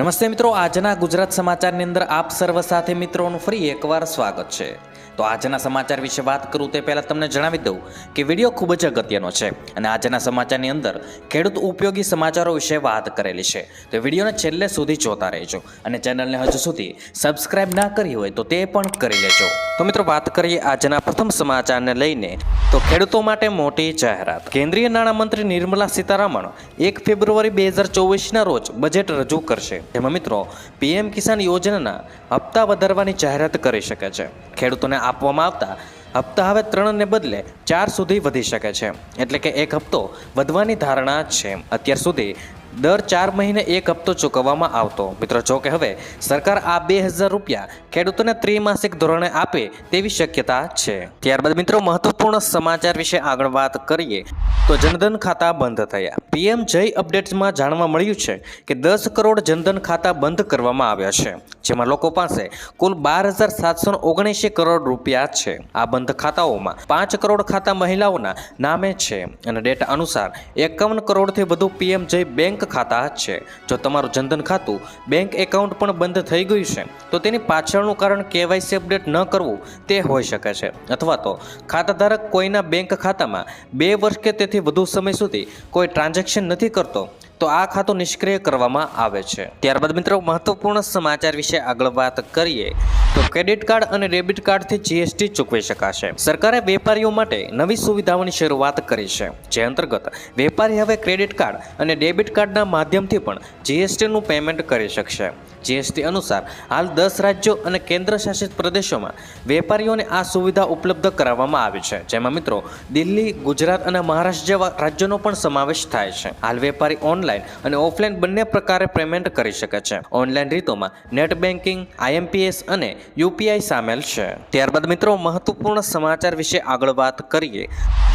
નમસ્તે મિત્રો, આજના ગુજરાત સમાચારની અંદર આપ સર્વ સાથે મિત્રોનું ફરી એકવાર સ્વાગત છે. તો આજના સમાચાર વિશે વાત કરું તે પહેલાં તમને જણાવી દઉં કે વીડિયો ખૂબ જ અગત્યનો છે અને આજના સમાચારની અંદર ખેડૂત ઉપયોગી સમાચારો વિશે વાત કરેલી છે. તો વિડીયોને છેલ્લે સુધી જોતા રહેજો અને ચેનલને હજુ સુધી સબસ્ક્રાઇબ ના કરી હોય તો તે પણ કરી લેજો. તો મિત્રો, વાત કરીએ આજના પ્રથમ સમાચારને લઈને. તો ખેડૂતો માટે મોટી જાહેરાત. કેન્દ્રીય નાણામંત્રી નિર્મલા સીતારામન એક ફેબ્રુઆરી બે હજાર ચોવીસના રોજ બજેટ રજૂ કરશે. જેમાં મિત્રો, પીએમ કિસાન યોજનાના હપ્તા વધારવાની જાહેરાત કરી શકે છે. ખેડૂતોને આપવામાં આવતા હપ્તા હવે ત્રણને બદલે ચાર સુધી વધી શકે છે. એટલે કે એક હપ્તો વધવાની ધારણા છે. અત્યાર સુધી દર ચાર મહિને એક હપ્તો ચૂકવવામાં આવતો. મિત્રો, જો કે હવે સરકાર આ બે હજાર રૂપિયા ખેડૂતોને ત્રિમાસિક ધોરણે આપે તેવી શક્યતા છે. ત્યારબાદ મિત્રો, મહત્વપૂર્ણ સમાચાર વિશે આગળ વાત કરીએ તો જનધન ખાતા બંધ થયા. પીએમ જય અપડેટ્સમાં જાણવા મળ્યું છે કે દસ કરોડ જનધન ખાતા બંધ કરવામાં આવ્યા છે, જેમાં લોકો પાસે કુલ બાર હજાર સાતસો ઓગણએંશી કરોડ રૂપિયા છે. આ બંધ ખાતાઓમાં પાંચ કરોડ ખાતા મહિલાઓના નામે છે અને ડેટા અનુસાર એકાવન કરોડથી વધુ પીએમ જય બેંક ખાતા છે. જો તમારું જનધન ખાતું બેંક એકાઉન્ટ પણ બંધ થઈ ગયું છે, તો તેની પાછળનું કારણ કેવાયસી અપડેટ ન કરવું તે હોઈ શકે છે. અથવા તો ખાતાધારક કોઈના બેંક ખાતામાં બે વર્ષ કે તેથી વધુ સમય સુધી કોઈ ટ્રાન્ઝેક્શન નથી કરતો તો આ ખાતું નિષ્ક્રિય કરવામાં આવે છે. ત્યારબાદ મિત્રો, મહત્વપૂર્ણ સમાચાર વિશે આગળ વાત કરીએ, તો ક્રેડિટ કાર્ડ અને ડેબિટ કાર્ડથી જીએસટી ચૂકવી શકાશે. સરકારે વેપારીઓ માટે નવી સુવિધાઓની શરૂઆત કરી છે. જે અંતર્ગત, વેપારી હવે ક્રેડિટ કાર્ડ અને ડેબિટ કાર્ડના માધ્યમથી પણ જીએસટીનું પેમેન્ટ કરી શકશે. જીએસટી અનુસાર, હાલ દસ રાજ્યો અને કેન્દ્ર શાસિત પ્રદેશોમાં વેપારીઓને આ સુવિધા ઉપલબ્ધ કરાવવામાં આવી છે. જેમાં મિત્રો, દિલ્હી, ગુજરાત અને મહારાષ્ટ્ર જેવા રાજ્યોનો પણ સમાવેશ થાય છે. હાલ વેપારી ઓનલાઈન અને ઓફલાઈન બંને પ્રકારે પેમેન્ટ કરી શકે છે. ઓનલાઈન રીતોમાં નેટ બેન્કિંગ આઈએમપીએસ અને યુપીઆઈ સામેલ છે. ત્યારબાદ મિત્રો, મહત્વપૂર્ણ સમાચાર વિશે આગળ વાત કરીએ.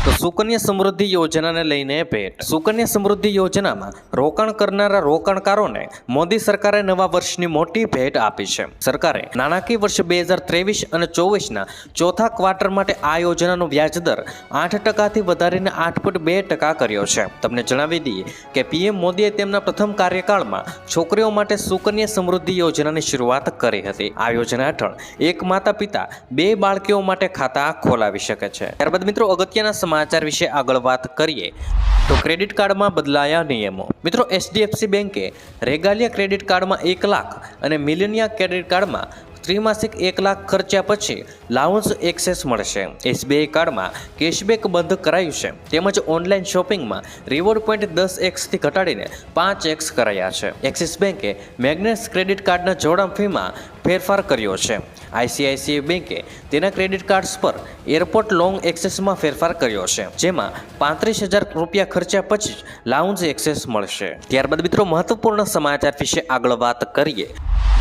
તો સુકન્યા સમૃદ્ધિ યોજનાને લઈને ભેટ. સુકન્યા સમૃદ્ધિ યોજનામાં રોકાણ કરનારા રોકાણકારોને મોદી સરકારે નવા વર્ષની મોટી ભેટ આપી છે. સરકારે નાણાકીય વર્ષ બે હજાર ત્રેવીસ અને ચોવીસના ચોથા ક્વાર્ટર માટે આ યોજનાનો વ્યાજ દર આઠ ટકાથી વધારીને આઠ પોઈન્ટ બે ટકા કર્યો છે. તમને જણાવી દઈએ કે પીએમ મોદીએ તેમના પ્રથમ કાર્યકાળમાં છોકરીઓ માટે સુકન્યા સમૃદ્ધિ યોજનાની શરૂઆત કરી હતી. આ યોજના હેઠળ એક માતા પિતા બે બાળકીઓ માટે ખાતા ખોલાવી શકે છે. ત્યારબાદ મિત્રો, અગત્યના સમાચાર વિશે આગળ વાત કરીએ તો ક્રેડિટ કાર્ડમાં બદલાયા નિયમો. મિત્રો, એચડીએફસી બેંકે રેગાલિયા ક્રેડિટ કાર્ડમાં એક લાખ અને મિલિનિયા ક્રેડિટ કાર્ડમાં ત્રિમાસિક એક લાખ ખર્ચ્યા પછી લાઉન્સ એક્સેસ મળશે. એસબીઆઈ કાર્ડમાં કેશબેક બંધ કરાયું છે. તેમજ ઓનલાઈન શોપિંગમાં રિવોર્ડ પોઈન્ટ દસ એક્સથી ઘટાડીને પાંચ એક્સ કરાયા છે. એક્સિસ બેંકે મેગ્નેસ ક્રેડિટ કાર્ડના જોડાણ ફીમાં ફેરફાર કર્યો છે. આઈસીઆઈસીઆઈ બેંકે તેના ક્રેડિટ કાર્ડ્સ પર એરપોર્ટ લોંગ એક્સેસમાં ફેરફાર કર્યો છે. જેમાં પાંત્રીસ હજાર રૂપિયા ખર્ચ્યા પછી લાઉન્જ એક્સેસ મળશે. ત્યારબાદ મિત્રો મહત્વપૂર્ણ સમાચાર વિશે આગળ વાત કરીએ.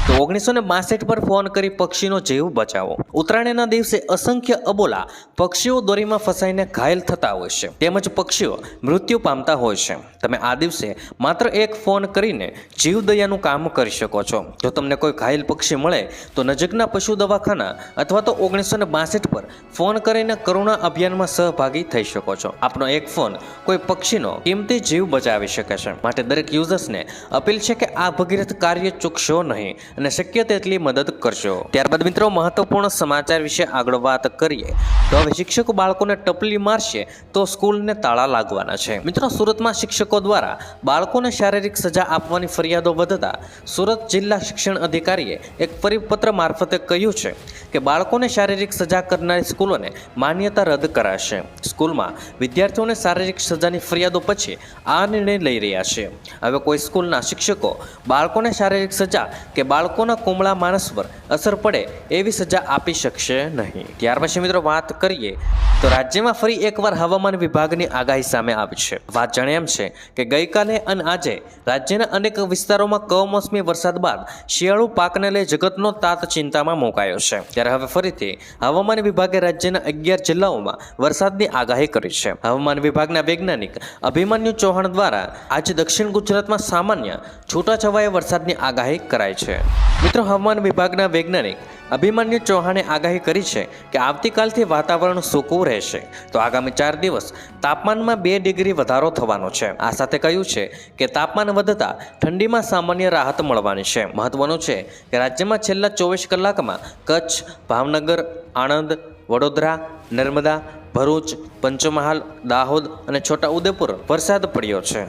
તો ઓગણીસો ને બાસઠ પર ફોન કરી પક્ષીનો જીવ બચાવો. ઉત્તરાયણના દિવસે અસંખ્ય અબોલા પક્ષીઓ દોરીમાં ફસાઈને ઘાયલ થતા હોય છે. તેમજ પક્ષીઓ મૃત્યુ પામતા હોય છે. તમે આ દિવસે માત્ર એક ફોન કરીને જીવદયાનું કામ કરી શકો છો. જો તમને કોઈ ઘાયલ પક્ષી મળે, તો નજીકના પશુ દવાખાના અથવા તો ઓગણીસો ને બાસઠ પર ફોન કરીને કરુણા અભિયાનમાં સહભાગી થઈ શકો છો. આપનો એક ફોન કોઈ પક્ષીનો કિંમતી જીવ બચાવી શકે છે. માટે દરેક યુઝર્સને અપીલ છે કે આ ભગીરથ કાર્ય ચૂકશો નહીં. અને શક્ય તેટલી મદદ કરશો. ત્યારબાદ મિત્રો, મહત્વપૂર્ણ સમાચાર વિશે આગળ વાત કરીએ. તો હવે શિક્ષકો બાળકોને ટપલી મારશે તો સ્કૂલને તાળા લાગવાના છે. મિત્રો, સુરતમાં શિક્ષકો દ્વારા બાળકોને શારીરિક સજા આપવાની ફરિયાદો વધતા સુરત જિલ્લા શિક્ષણ અધિકારીએ એક પરિપત્ર મારફતે કહ્યું છે કે બાળકોને શારીરિક સજા કરનારી સ્કૂલોને માન્યતા રદ કરાશે. સ્કૂલમાં વિદ્યાર્થીઓને શારીરિક સજાની ફરિયાદો પછી આ નિર્ણય લઈ રહ્યા છે. હવે કોઈ સ્કૂલના શિક્ષકો બાળકોને શારીરિક સજા કે બાળકોના કોમળા માણસ પર. અસર પડે એવી સજા આપી શકશે નહીં. ત્યાર પછી મિત્રો વાત કરીએ તો રાજ્યમાં ફરી એકવાર હવામાન વિભાગની આગાહી સામે આવી છે. વાત જાણે એમ છે કે ગઈકાલે અને આજે રાજ્યના અનેક વિસ્તારોમાં કમોસમી વરસાદ બાદ શિયાળુ પાકને લઈ જગતનો તાત ચિંતામાં મુકાયો છે. ત્યારે હવે ફરીથી હવામાન વિભાગે રાજ્યના અગિયાર જિલ્લાઓમાં વરસાદની આગાહી કરી છે. હવામાન વિભાગના વૈજ્ઞાનિક અભિમન્યુ ચૌહાણ દ્વારા આજે દક્ષિણ ગુજરાતમાં સામાન્ય છૂટાછવાયા વરસાદની આગાહી કરાઈ છે. મિત્રો, હવામાન વિભાગના વૈજ્ઞાનિક અભિમન્યુ ચૌહાણે આગાહી કરી છે કે આવતીકાલથી વાતાવરણ સૂકું રહેશે. તો આગામી ચાર દિવસ તાપમાનમાં બે ડિગ્રી વધારો થવાનો છે. આ સાથે કહ્યું છે કે તાપમાન વધતા ઠંડીમાં સામાન્ય રાહત મળવાની છે. મહત્વનું છે કે રાજ્યમાં છેલ્લા ચોવીસ કલાકમાં કચ્છ, ભાવનગર, આણંદ, વડોદરા, નર્મદા, ભરૂચ, પંચમહાલ, દાહોદ અને છોટાઉદેપુર વરસાદ પડ્યો છે.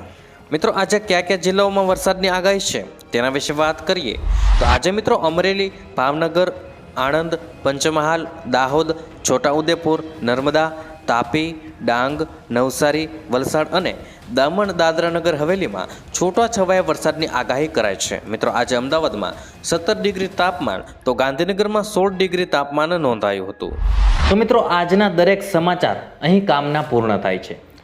મિત્રો, આજે કયા કયા જિલ્લાઓમાં વરસાદની આગાહી છે તેના વિશે વાત કરીએ. તો આજે મિત્રો અમરેલી, ભાવનગર, આણંદ, પંચમહાલ, દાહોદ, છોટાઉદેપુર, નર્મદા, તાપી, ડાંગ, નવસારી, વલસાડ અને દમણ, દાદરાનગર હવેલીમાં છોટા છવાયા વરસાદની આગાહી કરાઈ છે. મિત્રો આજે અમદાવાદમાં સત્તર ડિગ્રી તાપમાન તો ગાંધીનગરમાં સોળ ડિગ્રી તાપમાન નોંધાયું હતું. તો મિત્રો આજના દરેક સમાચાર અહીં કામના પૂર્ણ થાય છે.